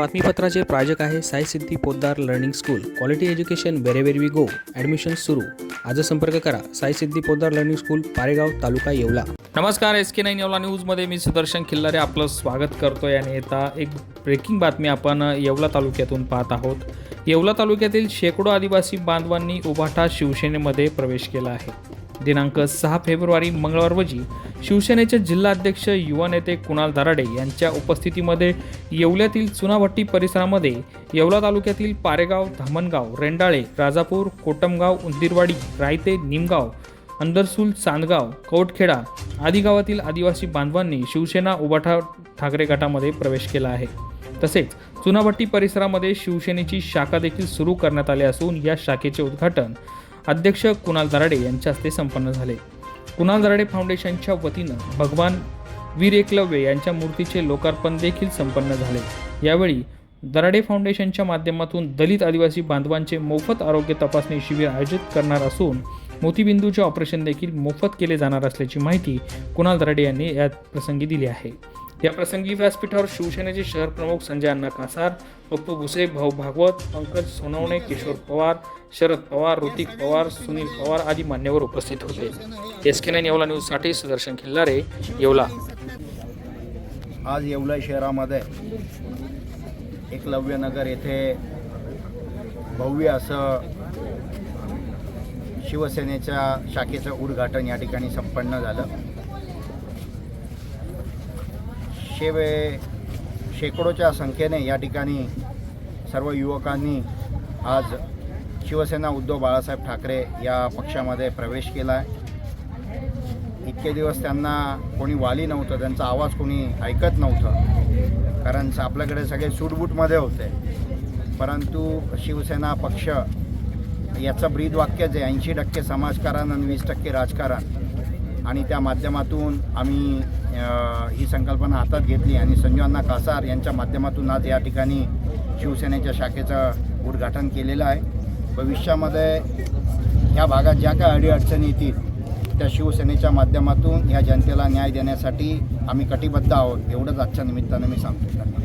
बातमीपत्राचे प्रायोजक आहे Sai Siddhi Poddar learning school. Quality education wherever we go admission सुरू. आज संपर्क करा. Sai Siddhi Poddar learning school Paregaon taluka Yeola. नमस्कार एस के नाईन येवला न्यूजमध्ये मी सुदर्शन खिल्लारे आपलं स्वागत करतोय आणि आता एक ब्रेकिंग बातमी आपण येवला तालुक्यातून पाहत आहोत. येवला तालुक्यातील शेकडो आदिवासी बांधवांनी उभाठा शिवसेनेमध्ये प्रवेश केला आहे. दिनांक सहा फेब्रुवारी मंगळवार रोजी शिवसेनेचे जिल्हाध्यक्ष युवा नेते कुणाल दराडे यांच्या उपस्थितीमध्ये येवल्यातील चुनाभट्टी परिसरामध्ये येवला तालुक्यातील पारेगाव धामणगाव रेंडाळे राजापूर कोटमगाव उंदीरवाडी रायते निमगाव अंदरसूल चांदगाव कौटखेडा आदी गावातील आदिवासी बांधवांनी शिवसेना उबाठा ठाकरे गटामध्ये प्रवेश केला आहे. तसेच चुनाभट्टी परिसरामध्ये शिवसेनेची शाखा देखील सुरू करण्यात आली असून या शाखेचे उद्घाटन अध्यक्ष कुणाल दराडे यांच्या हस्ते संपन्न झाले. कुणाल दराडे फाउंडेशनच्या वतीनं भगवान वीर एकलव्य यांच्या मूर्तीचे लोकार्पण देखील संपन्न झाले. यावेळी दराडे फाउंडेशनच्या माध्यमातून दलित आदिवासी बांधवांचे मोफत आरोग्य तपासणी शिबिर आयोजित करणार असून मोतीबिंदूचे ऑपरेशन देखील मोफत केले जाणार असल्याची माहिती कुणाल दराडे यांनी या प्रसंगी दिली आहे. या प्रसंगी व्यासपीठावर शिवसेनेचे शहर प्रमुख संजय अण्णा कासार पप्पू भुसे भाऊ भागवत पंकज सोनवणे किशोर पवार शरद पवार ऋतिक पवार सुनील पवार आदी मान्यवर उपस्थित होते. एस के नाईन येवला न्यूजसाठी सुदर्शन खिल्लारे येवला. आज येवला शहरामध्ये एकलव्यनगर येथे भव्य असं शिवसेनेच्या शाखेचं उद्घाटन या ठिकाणी संपन्न झालं. शेवे शेकडोच्या संख्येने या ठिकाणी सर्व युवकांनी आज शिवसेना उद्धव बाळासाहेब ठाकरे या पक्षामध्ये प्रवेश केला आहे इतके दिवस त्यांना कोणी वाली नव्हतं त्यांचा आवाज कोणी ऐकत नव्हतं कारण आपल्याकडे सगळे सूटबूटमध्ये होते. परंतु शिवसेना पक्ष याचं ब्रीद वाक्यच आहे ऐंशी टक्के समाजकारण आणि वीस टक्के राजकारण आणि त्या माध्यमातून आम्ही ही संकल्पना हातात घेतली आणि संजीवांना कासार यांच्या माध्यमातून आज या ठिकाणी शिवसेनेच्या शाखेचं उद्घाटन केलेलं आहे. भविष्यामध्ये ह्या भागात ज्या काही अडीअडचणी येतील त्या शिवसेनेच्या माध्यमातून या जनतेला न्याय देण्यासाठी आम्ही कटिबद्ध आहोत. एवढंच आजच्या निमित्तानं मी सांगतो.